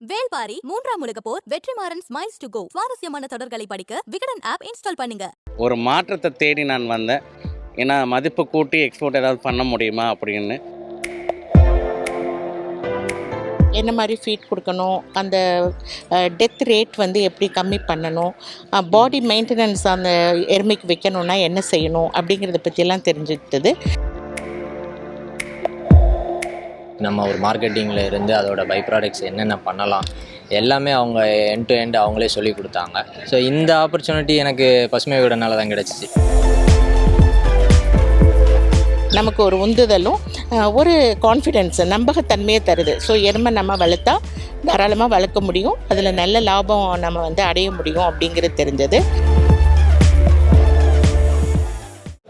வேல்பாரி மூன்றாம் உலக போர் வெற்றிமாறன் ஸ்மைல்ஸ் டு கோ சுவாரஸ்யமான தொடர்களை படிக்க விகடன் ஆப் இன்ஸ்டால் பண்ணுங்க. ஒரு மாற்றத்தை தேடி நான் வந்தேன். ஏன்னா மதிப்பு கூட்டி எக்ஸ்போர்ட் ஏதாவது பண்ண முடியுமா அப்படின்னு. என்ன மாதிரி ஃபீட் கொடுக்கணும்? அந்த டெத் ரேட் வந்து எப்படி கம்மி பண்ணணும்? பாடி மெயின்டெனன்ஸ் அந்த எருமைக்கு வைக்கணும்னா என்ன செய்யணும்? அப்படிங்கிறத பற்றியெல்லாம் தெரிஞ்சுக்கிட்டது. நம்ம ஒரு மார்க்கெட்டிங்கில் இருந்து அதோட பை ப்ராடக்ட்ஸ் என்னென்ன பண்ணலாம் எல்லாமே அவங்க என் டு எண்ட் அவங்களே சொல்லி கொடுத்தாங்க. ஸோ இந்த ஆப்பர்ச்சுனிட்டி எனக்கு பசுமை வீடனால தான் கிடச்சிச்சு. நமக்கு ஒரு உந்துதலும் ஒரு கான்ஃபிடென்ஸ் நம்பகத்தன்மையை தருது. ஸோ எருமை நம்ம வளர்த்தா தாராளமாக வளர்க்க முடியும். அதில் நல்ல லாபம் நம்ம வந்து அடைய முடியும் அப்படிங்கிறது தெரிஞ்சது.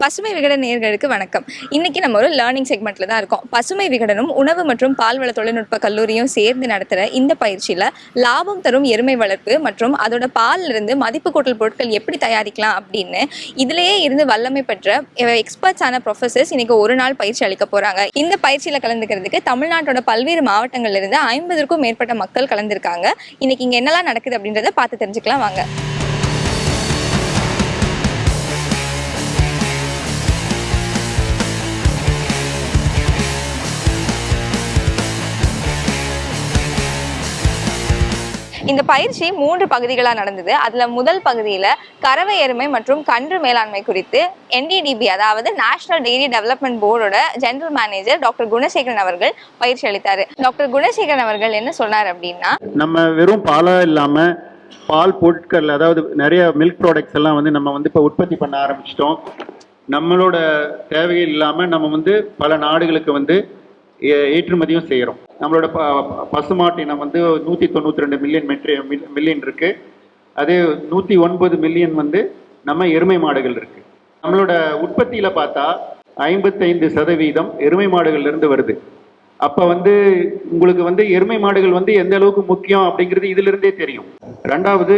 பசுமை விகடன் நேர்களுக்கு வணக்கம். இன்னைக்கு நம்ம ஒரு லேர்னிங் செக்மெண்ட்ல தான் இருக்கோம். பசுமை விகடனும் உணவு மற்றும் பால்வள தொழில்நுட்ப கல்லூரியும் சேர்ந்து நடத்துகிற இந்த பயிற்சியில் லாபம் தரும் எருமை வளர்ப்பு மற்றும் அதோட பால்ல இருந்து மதிப்பு கூட்டல் பொருட்கள் எப்படி தயாரிக்கலாம் அப்படின்னு இதுலேயே இருந்து வல்லமை பெற்ற எக்ஸ்பர்ட்ஸான ப்ரொஃபசர்ஸ் இன்னைக்கு ஒரு நாள் பயிற்சி அளிக்க போறாங்க. இந்த பயிற்சியில் கலந்துக்கிறதுக்கு தமிழ்நாட்டோட பல்வேறு மாவட்டங்கள்ல இருந்து ஐம்பதுக்கும் மேற்பட்ட மக்கள் கலந்துருக்காங்க. இன்னைக்கு இங்கே என்னெல்லாம் நடக்குது அப்படின்றத பார்த்து தெரிஞ்சுக்கலாம். வாங்க. இந்த பயிற்சி மூன்று பகுதிகளாக நடந்தது. அதில் முதல் பகுதியில் கறவை எருமை மற்றும் கன்று மேலாண்மை குறித்து என்டிடிபி அதாவது நேஷனல் டெய்ரி டெவலப்மெண்ட் போர்டோட ஜெனரல் மேனேஜர் டாக்டர் குணசேகரன் அவர்கள் பயிற்சி அளித்தார். டாக்டர் குணசேகரன் அவர்கள் என்ன சொன்னார் அப்படின்னா நம்ம வெறும் பாலாக இல்லாமல் பால் பொருட்கள் அதாவது நிறைய மில்க் ப்ராடக்ட்ஸ் எல்லாம் வந்து நம்ம வந்து இப்போ உற்பத்தி பண்ண ஆரம்பிச்சிட்டோம். நம்மளோட தேவைகள் இல்லாமல் நம்ம வந்து பல நாடுகளுக்கு வந்து ஏற்றுமதியும் செய்கிறோம் நம்மளோட ப பசுமாட்டு இனம் வந்து நூற்றி தொண்ணூற்றி ரெண்டு மில்லியன் மெட்ரி மில்லியன் இருக்குது அதே நூற்றி ஒன்பது மில்லியன் வந்து நம்ம எருமை மாடுகள் இருக்குது நம்மளோட உற்பத்தியில் பார்த்தா ஐம்பத்தைந்து சதவீதம் எருமை மாடுகள்லேருந்து வருது. அப்போ வந்து உங்களுக்கு வந்து எருமை மாடுகள் வந்து எந்த அளவுக்கு முக்கியம் அப்படிங்கிறது இதுல இருந்தே தெரியும். ரெண்டாவது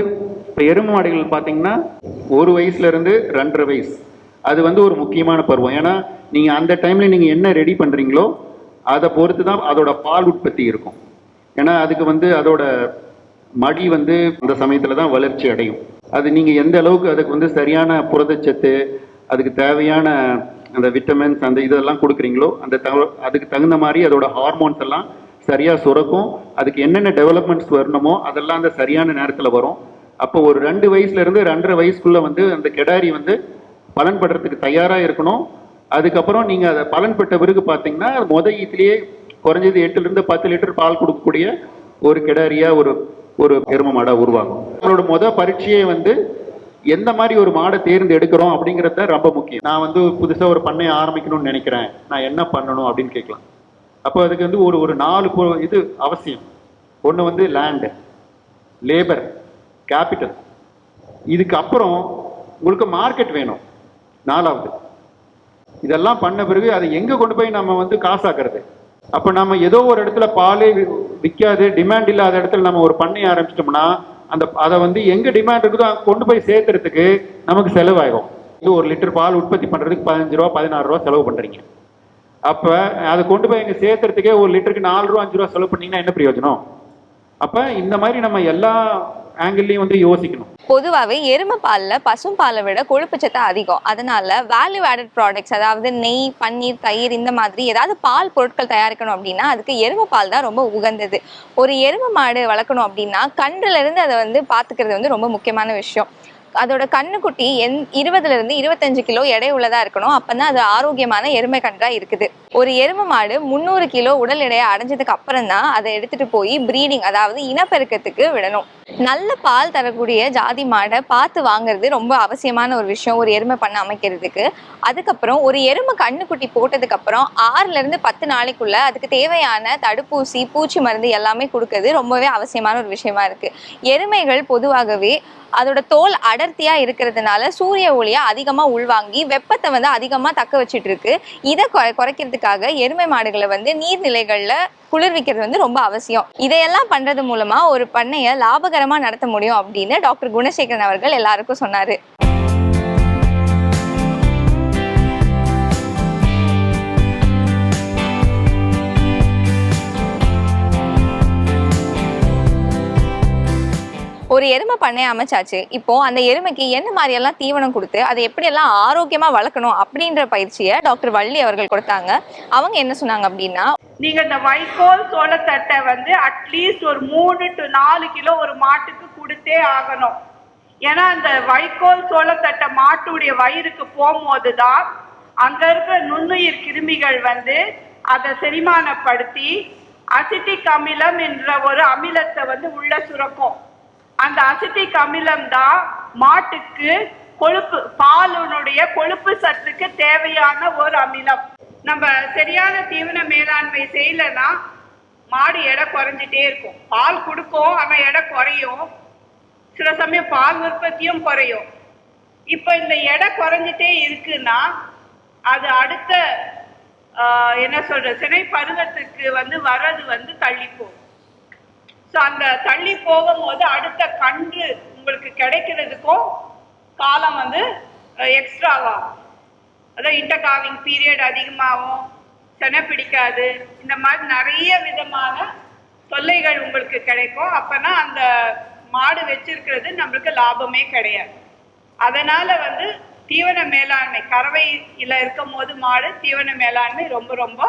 இப்போ எருமை மாடுகள் பார்த்தீங்கன்னா ஒரு வயசுலேருந்து ரெண்டரை வயசு. அது வந்து ஒரு முக்கியமான பருவம். ஏன்னா நீங்கள் அந்த டைமில் நீங்கள் என்ன ரெடி பண்ணுறீங்களோ அதை பொறுத்து தான் அதோட பால் உற்பத்தி இருக்கும். ஏன்னா அதுக்கு வந்து அதோட மடி வந்து அந்த சமயத்தில் தான் வளர்ச்சி அடையும். அது நீங்கள் எந்த அளவுக்கு அதுக்கு வந்து சரியான புரதச்சத்து அதுக்கு தேவையான அந்த விட்டமின்ஸ் அந்த இதெல்லாம் கொடுக்குறீங்களோ அந்த அதுக்கு தகுந்த மாதிரி அதோட ஹார்மோன்ஸ் எல்லாம் சரியாக சுரக்கும். அதுக்கு என்னென்ன டெவலப்மெண்ட்ஸ் வரணுமோ அதெல்லாம் அந்த சரியான நேரத்தில் வரும். அப்போ ஒரு ரெண்டு வயசுலேருந்து ரெண்டரை வயசுக்குள்ளே வந்து அந்த கெடாரி வந்து பலன் படுறதுக்கு தயாராக இருக்கணும். அதுக்கப்புறம் நீங்கள் அதை பலன் பெற்ற பிறகு பார்த்தீங்கன்னா முத ஈத்துலேயே குறைஞ்சது எட்டுலேருந்து பத்து லிட்டர் பால் கொடுக்கக்கூடிய ஒரு கிடாரியா ஒரு ஒரு எரும மாடா உருவாகும். நம்மளோட முத பரீட்சையே வந்து எந்த மாதிரி ஒரு மாடை தேர்ந்தெடுக்கிறோம் எடுக்கிறோம் அப்படிங்கிறத ரொம்ப முக்கியம். நான் வந்து புதுசாக ஒரு பண்ணையை ஆரம்பிக்கணும்னு நினைக்கிறேன். நான் என்ன பண்ணணும் அப்படின்னு கேட்கலாம். அப்போ அதுக்கு வந்து ஒரு ஒரு நாலு இது அவசியம். ஒன்று வந்து லேண்டு லேபர் கேபிட்டல் இதுக்கு அப்புறம் உங்களுக்கு மார்க்கெட் வேணும். நாலாவது. இதெல்லாம் பண்ண பிறகு அதை எங்க கொண்டு போய் நம்ம வந்து காசாக்குறது? அப்ப நம்ம ஏதோ ஒரு இடத்துல பாலே விற்காது டிமாண்ட் இல்லாத இடத்துல நம்ம ஒரு பண்ணை ஆரம்பிச்சிட்டோம்னா அந்த அதை வந்து எங்க டிமாண்ட் இருக்குதோ கொண்டு போய் சேர்த்துறதுக்கு நமக்கு செலவாகும். இது ஒரு லிட்டர் பால் உற்பத்தி பண்றதுக்கு பதினஞ்சு ரூபா பதினாறு ரூபா செலவு பண்றீங்க. அப்ப அதை கொண்டு போய் இங்க சேர்த்துறதுக்கே ஒரு லிட்டருக்கு நாலு ரூபா அஞ்சு ரூபா செலவு பண்ணீங்கன்னா என்ன பிரயோஜனம்? அப்ப இந்த மாதிரி நம்ம எல்லா ஆங்கிள்லயும் வந்து யோசிக்கணும். பொதுவாகவே எருமை பாலில் பசும் பாலை விட கொழுப்பு சத்து அதிகம். அதனால வேல்யூ ஆடட் ப்ராடக்ட்ஸ் அதாவது நெய் பன்னீர் தயிர் இந்த மாதிரி ஏதாவது பால் பொருட்கள் தயாரிக்கணும் அப்படின்னா அதுக்கு எருமை பால் தான் ரொம்ப உகந்தது. ஒரு எருமை மாடு வளர்க்கணும் அப்படின்னா கன்றுல இருந்து அதை வந்து பார்த்துக்கிறது வந்து ரொம்ப முக்கியமான விஷயம். அதோட கண்ணுக்குட்டி எந் இருபதுல இருந்து இருபத்தஞ்சு கிலோ எடை உள்ளதா இருக்கணும். அப்பதான் அது ஆரோக்கியமான எருமை கன்றா இருக்குது. ஒரு எருமை மாடு முந்நூறு கிலோ உடல் எடையை அடைஞ்சதுக்கு அப்புறம் தான் அதை எடுத்துட்டு போய் ப்ரீடிங் அதாவது இனப்பெருக்கத்துக்கு விடணும். நல்ல பால் தரக்கூடிய ஜாதி மாடை பார்த்து வாங்குறது ரொம்ப அவசியமான ஒரு விஷயம் ஒரு எருமை பண்ண அமைக்கிறதுக்கு. அதுக்கப்புறம் ஒரு எருமை கண்ணுக்குட்டி போட்டதுக்கு அப்புறம் ஆறுல இருந்து பத்து நாளைக்குள்ள அதுக்கு தேவையான தடுப்பூசி பூச்சி மருந்து எல்லாமே கொடுக்கறது ரொம்பவே அவசியமான ஒரு விஷயமா இருக்கு. எருமைகள் பொதுவாகவே அதோட தோல் அடர்த்தியா இருக்கிறதுனால சூரிய ஒளியை அதிகமா உள்வாங்கி வெப்பத்தை வந்து அதிகமா தக்க வச்சுட்டு இருக்கு. இதை குறைக்கிறதுக்காக எருமை மாடுகளை வந்து நீர்நிலைகள்ல குளிர்விக்கிறது வந்து ரொம்ப அவசியம். இதையெல்லாம் பண்றது மூலமா ஒரு பண்ணையை வெற்றிகரமாக நடத்த முடியும் அப்படின்னு டாக்டர் குணசேகரன் அவர்கள் எல்லாருக்கும் சொன்னார். ஒரு எருமை பண்ணை அமைச்சாச்சு. இப்போ அந்த எருமைக்கு என்ன மாதிரி எல்லாம் தீவனம் கொடுத்து அதை எப்படியெல்லாம் ஆரோக்கியமா வளர்க்கணும் அப்படின்ற பயிற்சியை டாக்டர் வள்ளி அவர்கள் கொடுத்தாங்க. அவங்க என்ன சொன்னாங்க அப்படின்னா நீங்க இந்த வைக்கோல் சோளத்தட்டை வந்து அட்லீஸ்ட் ஒரு மூணு டு நாலு கிலோ ஒரு மாட்டுக்கு கொடுத்தே ஆகணும். ஏன்னா அந்த வைக்கோல் சோளத்தட்டை மாட்டுடைய வயிறுக்கு போகும்போது தான் அங்க இருக்கிற நுண்ணுயிர் கிருமிகள் வந்து அதை செரிமானப்படுத்தி அசிட்டிக் அமிலம் என்ற ஒரு அமிலத்தை வந்து உள்ள சுரக்கும். அந்த அசிட்டிக் அமிலம் தான் மாட்டுக்கு கொழுப்பு பாலுனுடைய கொழுப்பு சத்துக்கு தேவையான ஒரு அமிலம். நம்ம சரியான தீவன மேலாண்மை செய்யலைன்னா மாடு எடை குறைஞ்சிட்டே இருக்கும். பால் கொடுக்கும் ஆனால் எடை குறையும். சில சமயம் பால் உற்பத்தியும் குறையும். இப்போ இந்த எடை குறைஞ்சிட்டே இருக்குன்னா அது அடுத்த என்ன சொல்ற சினை பருவத்துக்கு வந்து வர்றது வந்து தள்ளிப்போம் ஸோ அந்த தள்ளி போகும்போது அடுத்த கன்று உங்களுக்கு கிடைக்கிறதுக்கும் காலம் வந்து எக்ஸ்ட்ராவாகும் அதான் இன்டர்காவிங் பீரியட் அதிகமாகும் செனை பிடிக்காது இந்த மாதிரி நிறைய விதமான தொல்லைகள் உங்களுக்கு கிடைக்கும். அப்பனா அந்த மாடு வச்சிருக்கிறது நம்மளுக்கு லாபமே கிடையாது. அதனால வந்து தீவன மேலாண்மை கறவையில இருக்கும் போது மாடு தீவன மேலாண்மை ரொம்ப ரொம்ப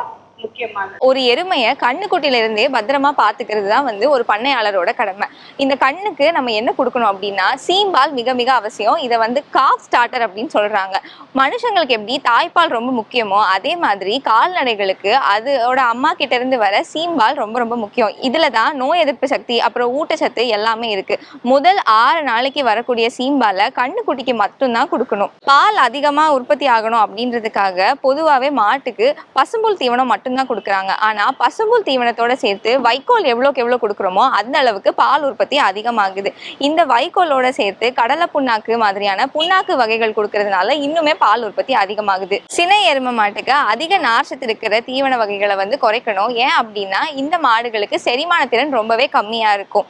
முக்கியமானது. ஒரு எருமையை கண்ணுக்குட்டில இருந்தே பத்திரமா பாத்துக்கிறது தான் வந்து ஒரு பண்ணையாளரோட கடமை. இந்த கண்ணுக்கு நம்ம என்ன கொடுக்கணும் அப்படின்னா சீம்பால் மிக மிக அவசியம். இதை வந்து காஃப் ஸ்டார்டர் அப்படின்னு சொல்றாங்க. மனுஷங்களுக்கு எப்படி தாய்ப்பால் ரொம்ப முக்கியமோ அதே மாதிரி கால்நடைகளுக்கு அதோட அம்மா கிட்ட இருந்து வர சீம்பால் ரொம்ப ரொம்ப முக்கியம். இதுல தான் நோய் எதிர்ப்பு சக்தி அப்புறம் ஊட்டச்சத்து எல்லாமே இருக்கு. முதல் ஆறு நாளைக்கு வரக்கூடிய சீம்பாலை கண்ணுக்குட்டிக்கு மட்டும்தான் கொடுக்கணும். பால் அதிகமா உற்பத்தி ஆகணும் அப்படின்றதுக்காக பொதுவாகவே மாட்டுக்கு பசும்புல் தீவனம் மட்டும் மட்டும்தான் கொடுக்குறாங்க. ஆனால் பசும்புல் தீவனத்தோட சேர்த்து வைக்கோல் எவ்வளோக்கு எவ்வளோ கொடுக்குறோமோ அந்த அளவுக்கு பால் உற்பத்தி அதிகமாகுது. இந்த வைக்கோலோட சேர்த்து கடலை புண்ணாக்கு மாதிரியான புண்ணாக்கு வகைகள் கொடுக்கறதுனால இன்னுமே பால் உற்பத்தி அதிகமாகுது. சினை எருமை மாட்டுக்கு அதிக நார்ச்சத்து இருக்கிற தீவன வகைகளை வந்து குறைக்கணும். ஏன் அப்படின்னா இந்த மாடுகளுக்கு செரிமான திறன் ரொம்பவே கம்மியாக இருக்கும்.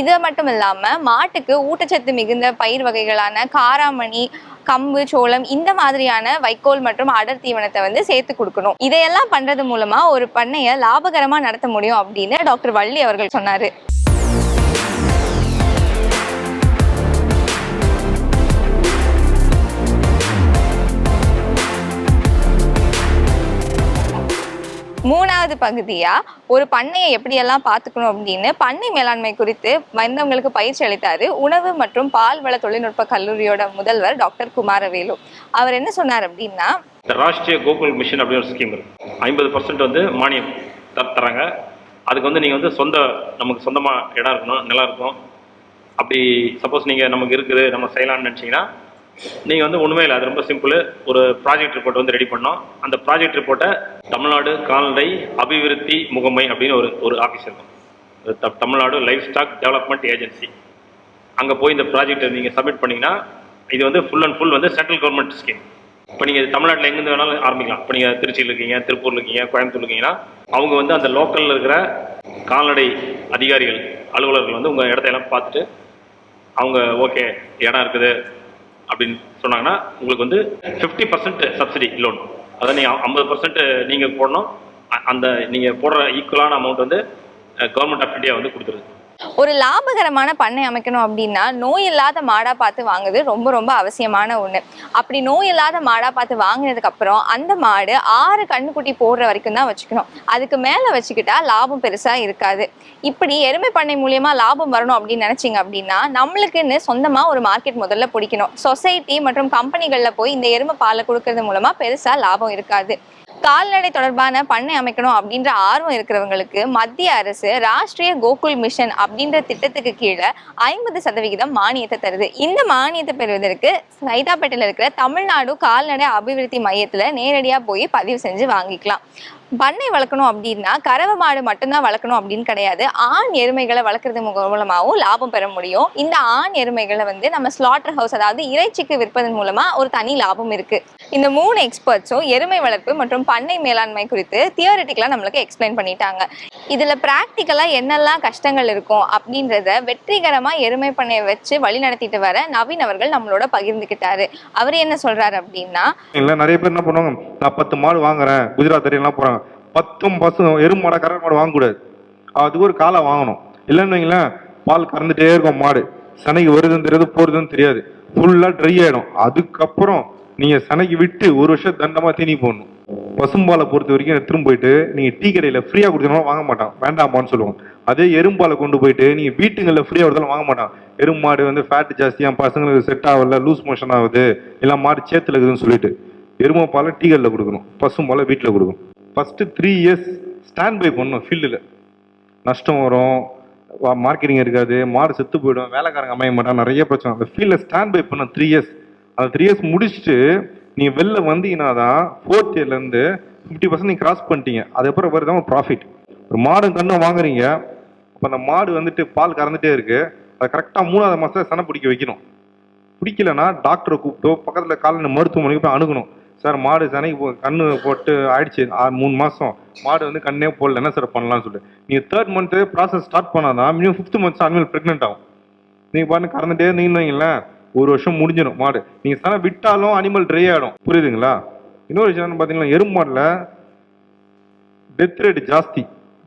இது மட்டும் இல்லாமல் மாட்டுக்கு ஊட்டச்சத்து மிகுந்த பயிர் வகைகளான காராமணி கம்பு சோளம் இந்த மாதிரியான வைக்கோல் மற்றும் அடர் தீவனத்தை வந்து சேர்த்து கொடுக்கணும். இதையெல்லாம் பண்றது மூலமா ஒரு பண்ணைய லாபகரமா நடத்த முடியும் அப்படின்னு டாக்டர் வள்ளி அவர்கள் சொன்னாரு. மூணாவது பகுதியா? ஒரு பண்ணையை எப்படியெல்லாம் பார்த்துக்கணும் அப்படின்னு பண்ணை மேலாண்மை குறித்து வந்தவங்களுக்கு பயிற்சி அளித்தாரு உணவு மற்றும் பால்வள தொழில்நுட்ப கல்லூரியோட முதல்வர் டாக்டர் குமாரவேலு. அவர் என்ன சொன்னார் அப்படின்னா இந்த ராஷ்ட்ரிய கோகுல் மிஷன் அப்படின்னு ஒரு ஸ்கீம் இருக்கு. ஐம்பது பர்சன்ட் வந்து மானியம் தராங்க. அதுக்கு வந்து நீங்கள் வந்து சொந்த நமக்கு சொந்தமாக இடம் இருக்கணும் நிலம் இருக்கும் அப்படி சப்போஸ் நீங்கள் நமக்கு இருக்குது நம்ம செய்யலாம்னு நினச்சிங்கன்னா நீங்கள் வந்து ஒன்றுமே இல்லை அது ரொம்ப சிம்பிள் ஒரு ப்ராஜெக்ட் ரிப்போர்ட் வந்து ரெடி பண்ணோம். அந்த ப்ராஜெக்ட் ரிப்போர்ட்டை தமிழ்நாடு கால்நடை அபிவிருத்தி முகமை அப்படின்னு ஒரு ஒரு ஆஃபீஸ் இருக்கும். த- Tamil Nadu life stock development agency அங்கே போய் இந்த ப்ராஜெக்ட்டை நீங்கள் சப்மிட் பண்ணீங்கன்னா இது வந்து ஃபுல் அண்ட் ஃபுல் வந்து சென்ட்ரல் கவர்மெண்ட் ஸ்கீம் இப்போ நீங்கள் தமிழ்நாட்டில் எங்கேருந்து வேணாலும் ஆரம்பிக்கலாம். இப்போ நீங்கள் திருச்சியில் இருக்கீங்க திருப்பூரில் இருக்கீங்க கோயம்புத்தூர் இருக்கீங்கன்னா அவங்க வந்து அந்த லோக்கலில் இருக்கிற கால்நடை அதிகாரிகள் அலுவலர்கள் வந்து உங்கள் இடத்த எல்லாம் பார்த்துட்டு அவங்க ஓகே இடம் இருக்குது அப்படின்னு சொன்னாங்கன்னா உங்களுக்கு வந்து ஃபிஃப்டி பர்சன்ட் சப்சிடி லோன் அதாவது நீங்கள் ஐம்பது பர்சன்ட் நீங்கள் போடணும். அந்த நீங்கள் போடுற ஈக்குவலான அமௌண்ட் வந்து கவர்மெண்ட் ஆஃப் இந்தியா வந்து கொடுத்துருது. ஒரு லாபகரமான பண்ணை அமைக்கணும் அப்படின்னா நோய் இல்லாத மாடா பார்த்து வாங்குறது ரொம்ப ரொம்ப அவசியமான ஒண்ணு. அப்படி நோய் இல்லாத மாடா பார்த்து வாங்கினதுக்கு அப்புறம் அந்த மாடு ஆறு கண்ணுக்குட்டி போடுற வரைக்கும் தான் வச்சுக்கணும். அதுக்கு மேல வச்சுக்கிட்டா லாபம் பெருசா இருக்காது. இப்படி எருமை பண்ணை மூலியமா லாபம் வரணும் அப்படின்னு நினைச்சீங்க அப்படின்னா நம்மளுக்குன்னு சொந்தமா ஒரு மார்க்கெட் முதல்ல பிடிக்கணும். சொசைட்டி மற்றும் கம்பெனிகள்ல போய் இந்த எருமை பாலை கொடுக்கறது மூலமா பெருசா லாபம் இருக்காது. கால்நடை தொடர்பான பண்ணை அமைக்கணும் அப்படின்ற ஆர்வம் இருக்கிறவங்களுக்கு மத்திய அரசு ராஷ்டிரிய கோகுல் மிஷன் அப்படின்ற திட்டத்துக்கு கீழே ஐம்பது சதவிகிதம் மானியத்தை தருது. இந்த மானியத்தை பெறுவதற்கு சைதாப்பேட்டையில் இருக்கிற தமிழ்நாடு கால்நடை அபிவிருத்தி மையத்தில் நேரடியாக போய் பதிவு செஞ்சு வாங்கிக்கலாம். பண்ணை வளர்க்கணும் அப்படின்னா கறவை மாடு மட்டும்தான் வளர்க்கணும் அப்படின்னு கிடையாது. ஆண் எருமைகளை வளர்க்குறது மூலமாகவும் லாபம் பெற முடியும். இந்த ஆண் எருமைகளை வந்து நம்ம ஸ்லாட்டர் ஹவுஸ் அதாவது இறைச்சிக்கு விற்பதன் மூலமா ஒரு தனி லாபம் இருக்கு. இந்த மூணு எக்ஸ்பர்ட்ஸும் எருமை வளர்ப்பு மற்றும் பண்ணை மேலாண்மை குறித்து தியோரிட்டிக்கலாக நம்மளுக்கு எக்ஸ்பிளைன் பண்ணிட்டாங்க. இதுல ப்ராக்டிக்கலா என்னெல்லாம் கஷ்டங்கள் இருக்கும் அப்படின்றத வெற்றிகரமா எருமை பண்ணையை வச்சு வழி நடத்திட்டு வர நவீன் அவர்கள் நம்மளோட பகிர்ந்துக்கிட்டாரு அவர் என்ன சொல்றாரு அப்படின்னா இல்லை நிறைய பேர் என்ன பண்ணுவாங்க நான் பத்து மாடு வாங்குறேன் குஜராத் எல்லாம் போகிறாங்க பத்தும் பசு எறும்பு மாடை கறவை மாடு வாங்கக்கூடாது. அதுக்கு ஒரு காலை வாங்கணும். இல்லைன்னு வைங்களேன் பால் கறந்துட்டே இருக்கும் மாடு. சனைக்கு வருதுன்னு தெரியாது போறதுன்னு தெரியாது. ஃபுல்லாக ட்ரை ஆகிடும் அதுக்கப்புறம் நீங்கள் சனைக்கு விட்டு ஒரு வருஷம் தண்டமாக தீனி போடணும். பசும்பாலை பொறுத்த வரைக்கும் எடுத்துன்னு போயிட்டு நீங்கள் டீ கடையில் ஃப்ரீயாக கொடுத்தீங்கன்னா வாங்க மாட்டான். வேண்டாமான்னு சொல்லுவோம் அதே எறும்பாலை கொண்டு போயிட்டு நீங்கள் வீட்டுங்களில் ஃப்ரீயாக கொடுத்தாலும் வாங்க மாட்டான். எறும்பு மாடு வந்து ஃபேட் ஜாஸ்தியாக பசங்களுக்கு செட் ஆகல லூஸ் மோஷன் ஆகுது இல்லை மாடு சேத்துல இருக்குதுன்னு சொல்லிட்டு எருமை பாலை டீ கடையில் கொடுக்கணும். பசும்பாலை வீட்டில் கொடுக்கணும். First three years stand by பண்ணணும் ஃபீல்டில் நஷ்டம் வரும் மார்க்கெட்டிங் இருக்காது மாடு செத்து போயிடும் வேலைக்காரங்க அமைய மாட்டான் நிறைய பிரச்சனை அந்த ஃபீல்டில் ஸ்டாண்ட் பை பண்ண த்ரீ இயர்ஸ் அந்த த்ரீ இயர்ஸ் முடிச்சுட்டு நீங்கள் வெளில வந்தீங்கன்னா தான் ஃபோர்த் இயர்லேருந்து ஃபிஃப்டி பர்சன்ட் நீங்கள் கிராஸ் பண்ணிட்டீங்க. அதுக்கப்புறம் வருது தான் ப்ராஃபிட் ஒரு மாடு கண்ணும் வாங்குறீங்க. இப்போ அந்த மாடு வந்துட்டு பால் கறந்துட்டே இருக்குது அதை கரெக்டாக மூணாவது மாதத்தில் சனை பிடிக்க வைக்கணும். பிடிக்கலன்னா டாக்டரை கூப்பிட்டோ பக்கத்தில் காலையில் மருத்துவமனைக்கு போய் அணுகணும். சார் மாடு சனைக்கு போ கண்ணு போட்டு ஆயிடுச்சு. ஆறு மூணு மாதம் மாடு வந்து கண்ணே போடல என்ன சார் பண்ணலாம்னு சொல்லிட்டு. நீங்கள் தேர்ட் மந்த்து ப்ராசஸ் ஸ்டார்ட் பண்ணாதான் minimum fifth months animal pregnant ஆகும். நீங்கள் பாருங்க கறந்துட்டே இருந்தீங்கன்னு வைங்களேன் ஒரு வருஷம் முடிஞ்சிடும் மாடு. நீங்கள் சனை விட்டாலும் அனிமல் ட்ரை ஆகிடும் புரியுதுங்களா? இன்னொரு விஷயம் பார்த்தீங்கன்னா எறும்பு மாடில் டெத் ரேட் ஜாஸ்தி.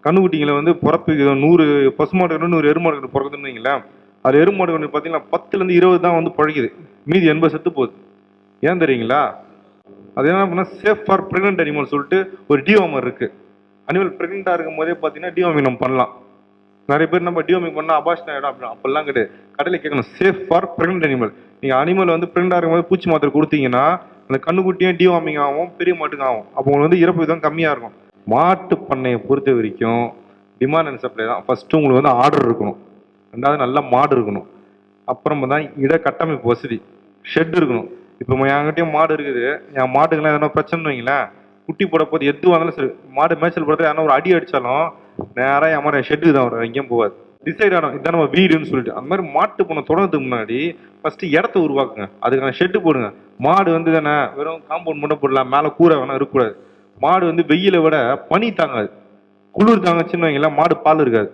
கண்ணுக்குட்டிங்களை வந்து பிறப்பு நூறு பசுமாடு நூறு எருமாடு பிறக்குதுன்னு வைங்களேன். அது எருமாடு கண்டு பார்த்தீங்கன்னா பத்துலேருந்து இருபது தான் வந்து பழகிது மீதி எண்பது செத்து போகுது. ஏன் தெரியுங்களா? அது என்ன பண்ணால் சேஃப் ஃபார் ப்ரெக்னென்ட் அனிமல் சொல்லிட்டு ஒரு டியோமர் இருக்குது அனிமல் ப்ரெக்னெண்ட்டாக இருக்கும் போதே பார்த்தீங்கன்னா டியோமிங் நம்ம பண்ணலாம். நிறைய பேர் நம்ம டியோமிங் பண்ணால் அபாஷன் ஆகிடும் அப்படி அப்படிலாம் கிடையாது. கடையில் கேட்கணும் சேஃப் ஃபார் ப்ரெக்னென்ட் அனிமல் நீங்கள் அனிமல் வந்து ப்ரெக்னெண்டாக இருக்கும்போது பூச்சி மாத்திரை கொடுத்தீங்கன்னா அந்த கண்ணுக்குட்டியும் டிவாமிங் ஆகும் பெரிய மாட்டுக்கு ஆகும். அப்போ உங்களுக்கு வந்து இறப்பு விதம் கம்மியாக இருக்கும். மாட்டு பண்ணையை பொறுத்த வரைக்கும் டிமாண்ட் அண்ட் சப்ளை தான். ஃபஸ்ட்டு உங்களுக்கு வந்து ஆர்டர் இருக்கணும். ரெண்டாவது நல்ல மாடு இருக்கணும். அப்புறமா தான் இட கட்டமைப்பு வசதி. ஷெட் இருக்கணும். இப்போ என்கிட்டயும் மாடு இருக்குது. என் மாட்டுக்கெல்லாம் எதனா பிரச்சனை வைங்களேன் குட்டி போட போது எது வந்தாலும் சரி மாடு மேய்ச்சல் போடுறது யாரும் ஒரு அடி அடித்தாலும் நேராக என் மாதிரி ஷெட்டுக்கு தான் வரும் எங்கேயும் போகாது. டிசைட் ஆகும் இதான் நம்ம வீடுன்னு சொல்லிட்டு. அந்த மாதிரி மாட்டு போன தொடர்றதுக்கு முன்னாடி ஃபஸ்ட்டு இடத்த உருவாக்குங்க. அதுக்கான ஷெட்டு போடுங்க. மாடு வந்து தானே வெறும் காம்பவுண்ட் மட்டும் போடலாம் மேலே கூரை வேணால் இருக்கக்கூடாது. மாடு வந்து வெயிலை விட பனி தாங்காது. குளிர் தாங்கச்சுன்னு வைங்களேன் மாடு பால் இருக்காது.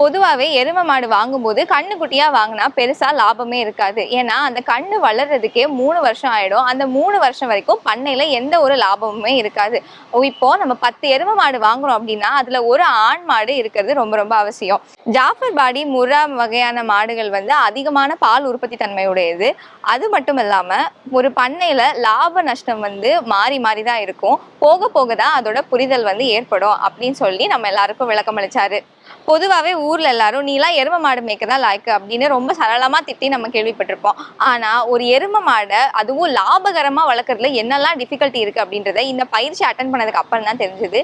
பொதுவாகவே எருமை மாடு வாங்கும்போது கண்ணுக்குட்டியாக வாங்கினா பெருசாக லாபமே இருக்காது. ஏன்னா அந்த கண்ணு வளர்றதுக்கே மூணு வருஷம் ஆகிடும் அந்த மூணு வருஷம் வரைக்கும் பண்ணையில் எந்த ஒரு லாபமுமே இருக்காது. இப்போது இப்போ நம்ம பத்து எருமை மாடு வாங்குறோம் அப்படின்னா அதில் ஒரு ஆண் மாடு இருக்கிறது ரொம்ப ரொம்ப அவசியம். ஜாஃபர் பாடி முரா வகையான மாடுகள் வந்து அதிகமான பால் உற்பத்தி தன்மையுடையது. அது மட்டும் இல்லாமல் ஒரு பண்ணையில் லாப நஷ்டம் வந்து மாறி மாறி தான் இருக்கும். போக போக தான் அதோட புரிதல் வந்து ஏற்படும் அப்படின்னு சொல்லி நம்ம எல்லாருக்கும் விளக்கம் அளிச்சாரு பொதுவாகவே ஊர்ல எல்லாரும் நீலாம் எருமை மாடு மேய்க்க தான் லாய்க்கு அப்படின்னு ரொம்ப சரளமா திட்டி நம்ம கேள்விப்பட்டிருப்போம். ஆனா ஒரு எருமை மாடை அதுவும் லாபகரமா வளர்க்குறதுல என்னெல்லாம் டிஃபிகல்ட்டி இருக்கு அப்படின்றத இந்த பயிற்சி அட்டன் பண்ணதுக்கு அப்புறம் தான் தெரிஞ்சுது.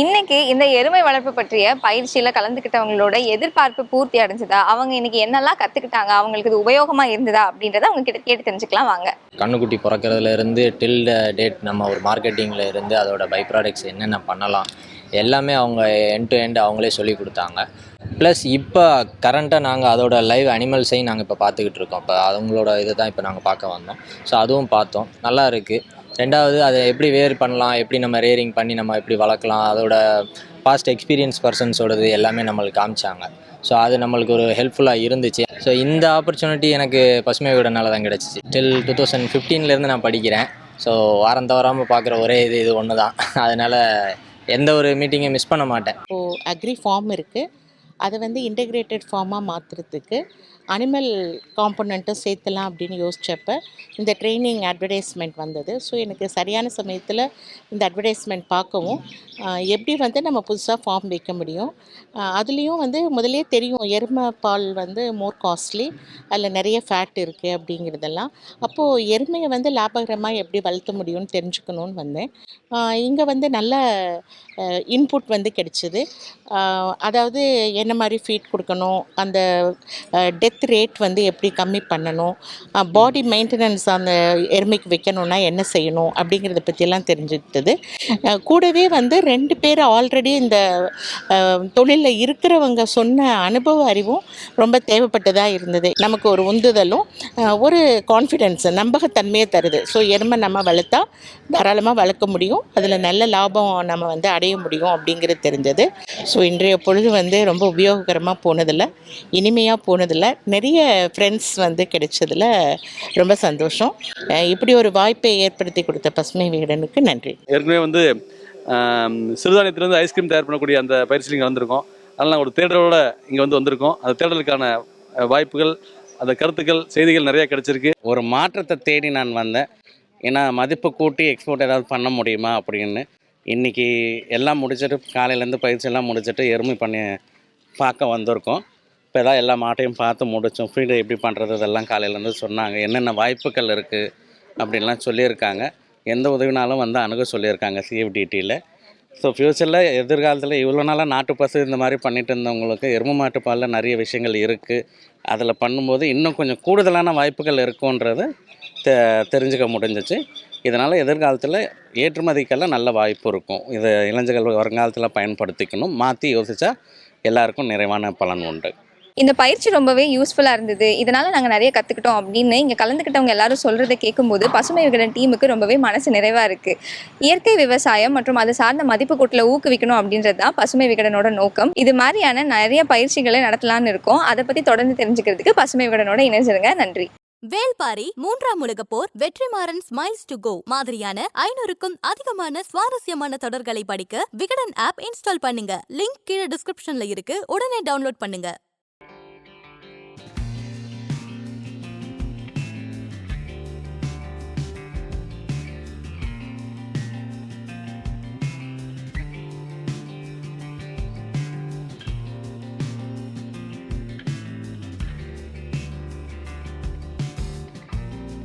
இன்னைக்கு இந்த எருமை வளர்ப்பு பற்றிய பயிற்சியில கலந்துக்கிட்டவங்களோட எதிர்பார்ப்பு பூர்த்தி அடைஞ்சதா? அவங்க இன்னைக்கு என்னெல்லாம் கத்துக்கிட்டாங்க? அவங்களுக்கு இது உபயோகமா இருந்ததா? அப்படின்றத அவங்க கிட்ட கேட்டு தெரிஞ்சுக்கலாம் வாங்க. கண்ணுக்குட்டி பிறக்கிறதுல இருந்து டில் டேட் நம்ம ஒரு மார்க்கெட்டிங்கில் இருந்து அதோட பை ப்ராடக்ட்ஸ் என்னென்ன பண்ணலாம்? எல்லாமே அவங்க எண்ட் டு எண்ட் அவங்களே சொல்லி கொடுத்தாங்க. ப்ளஸ் இப்போ கரண்ட்டாக நாங்கள் அதோட லைவ் அனிமல்ஸையும் நாங்கள் இப்போ பார்த்துக்கிட்டு இருக்கோம். இப்போ அவங்களோட இதை தான் இப்போ நாங்கள் பார்க்க வந்தோம். ஸோ அதுவும் பார்த்தோம். நல்லா இருக்குது ரெண்டாவது அதை எப்படி வேர் பண்ணலாம் எப்படி நம்ம ரேரிங் பண்ணி நம்ம எப்படி வளர்க்கலாம் அதோட பாஸ்ட் எக்ஸ்பீரியன்ஸ் பர்சன்ஸோடது எல்லாமே நம்மளுக்கு காமிச்சாங்க. ஸோ அது நம்மளுக்கு ஒரு ஹெல்ப்ஃபுல்லாக இருந்துச்சு. ஸோ இந்த ஆப்பர்ச்சுனிட்டி எனக்கு பசுமை வீடனால தான் கிடச்சிச்சு. டில் டூ தௌசண்ட் ஃபிஃப்டீன்லேருந்து நான் படிக்கிறேன். ஸோ வாரம் தவறாமல் பார்க்குற ஒரே இது இது ஒன்று தான் அதனால் எந்த ஒரு மீட்டிங்கும் மிஸ் பண்ண மாட்டேன். இப்போது அக்ரி ஃபார்ம் இருக்குது அதை வந்து இன்டெகிரேட்டட் ஃபார்மாக மாற்றுறதுக்கு அனிமல் காம்பனண்ட்டும் சேர்த்தலாம் அப்படின்னு யோசித்தப்ப இந்த ட்ரைனிங் அட்வர்டைஸ்மெண்ட் வந்தது. ஸோ எனக்கு சரியான சமயத்தில் இந்த அட்வர்டைஸ்மெண்ட் பார்க்கவும் எப்படி வந்து நம்ம புதுசாக ஃபார்ம் வைக்க முடியும்? அதுலேயும் வந்து முதலே தெரியும் எருமை பால் வந்து மோர் காஸ்ட்லி அதில் நிறைய ஃபேட் இருக்குது அப்படிங்கிறதெல்லாம். அப்போது எருமையை வந்து லாபகரமாக எப்படி வளர்த்த முடியும்னு தெரிஞ்சுக்கணும்னு வந்தேன். இங்கே வந்து நல்ல இன்புட் வந்து கிடைச்சிது. அதாவது என்ன மாதிரி ஃபீட் கொடுக்கணும்? அந்த டெத் ரேட் வந்து எப்படி கம்மி பண்ணணும்? பாடி மெயின்டெனன்ஸ் அந்த எருமைக்கு வைக்கணும்னா என்ன செய்யணும்? அப்படிங்கிறத பற்றியெல்லாம் தெரிஞ்சுக்கிட்டது. கூடவே வந்து ரெண்டு பேர் ஆல்ரெடி இந்த தொழிலில் இருக்கிறவங்க சொன்ன அனுபவ அறிவும் ரொம்ப தேவைப்பட்டதாக இருந்தது. நமக்கு ஒரு உந்துதலும் ஒரு கான்ஃபிடென்ஸ் நம்பகத்தன்மையை தருது. ஸோ எருமை நம்ம வளர்த்தா தாராளமாக வளர்க்க முடியும். அதில் நல்ல லாபம் நம்ம வந்து அடைய முடியும் அப்படிங்கிறது தெரிஞ்சது. ஸோ இன்றைய பொழுது வந்து ரொம்ப உபயோககரமாக போனதில்லை. இனிமையாக போனதில்லை. நிறைய ஃப்ரெண்ட்ஸ் வந்து கிடைச்சதில் ரொம்ப சந்தோஷம். இப்படி ஒரு வாய்ப்பை ஏற்படுத்தி கொடுத்த பசுமை வீடனுக்கு நன்றி. ஏற்கனவே வந்து சிறுதானியத்திலேருந்து ஐஸ்கிரீம் தயார் பண்ணக்கூடிய அந்த பயிற்சியில் இங்கே வந்திருக்கோம். அதனால் ஒரு தேடலோட இங்கே வந்து வந்திருக்கோம். அந்த தேடலுக்கான வாய்ப்புகள் அந்த கருத்துக்கள் செய்திகள் நிறைய கிடைச்சிருக்கு. ஒரு மாற்றத்தை தேடி நான் வந்தேன். ஏன்னா மதிப்பு கூட்டி எக்ஸ்போர்ட் ஏதாவது பண்ண முடியுமா அப்படின்னு இன்றைக்கி எல்லாம் முடிச்சுட்டு காலையிலேருந்து பயிற்சி எல்லாம் முடிச்சுட்டு எருமை பண்ணி பார்க்க வந்திருக்கோம். இப்போ தான் எல்லா மாட்டையும் பார்த்து முடித்தோம் ஃபீடு எப்படி பண்ணுறது இதெல்லாம் காலையிலேருந்து சொன்னாங்க. என்னென்ன வாய்ப்புகள் இருக்குது அப்படின்லாம் சொல்லியிருக்காங்க. எந்த உதவினாலும் வந்து அணுக சொல்லியிருக்காங்க சிஎஃப்டிடியில் ஸோ ஃப்யூச்சரில் எதிர்காலத்தில் இவ்வளோ நாளாக நாட்டு பசு இந்த மாதிரி பண்ணிட்டு இருந்தவங்களுக்கு எருமை மாட்டு பாலில் நிறைய விஷயங்கள் இருக்குது அதில் பண்ணும்போது இன்னும் கொஞ்சம் கூடுதலான வாய்ப்புகள் இருக்குன்றது தெ தெரிஞ்சுக்க முடிஞ்சிச்சு. இதனால் எதிர்காலத்தில் ஏற்றுமதிக்கெல்லாம் நல்ல வாய்ப்பு இருக்கும். இதை இளைஞர்கள் வருங்காலத்தில் பயன்படுத்திக்கணும். மாற்றி யோசித்தா எல்லாருக்கும் நிறைவான பலன் உண்டு. இந்த பயிற்சி ரொம்பவே யூஸ்ஃபுல்லாக இருந்தது. இதனால் நாங்கள் நிறைய கற்றுக்கிட்டோம் அப்படின்னு இங்கே கலந்துக்கிட்டவங்க எல்லாரும் சொல்கிறத கேட்கும்போது பசுமை விகடன் டீமுக்கு ரொம்பவே மனசு நிறைவாக இருக்குது இயற்கை விவசாயம் மற்றும் அது சார்ந்த மதிப்பு கூட்டில் ஊக்குவிக்கணும் அப்படின்றது தான் பசுமை விகடனோட நோக்கம். இது மாதிரியான நிறைய பயிற்சிகளை நடத்தலான்னு இருக்கோம். அதை பற்றி தொடர்ந்து தெரிஞ்சுக்கிறதுக்கு பசுமை விகடனோட இணைஞ்சிருங்க. நன்றி. வேல்பாரி மூன்றாம் உலக போர் வெற்றிமாறன் ஸ்மைல்ஸ் டு கோ மாதிரியான ஐநூறுக்கும் அதிகமான சுவாரஸ்யமான தொடர்களை படிக்க விகடன் ஆப் இன்ஸ்டால் பண்ணுங்க. லிங்க் கீழே டிஸ்கிரிப்ஷன்ல இருக்கு. உடனே டவுன்லோட் பண்ணுங்க.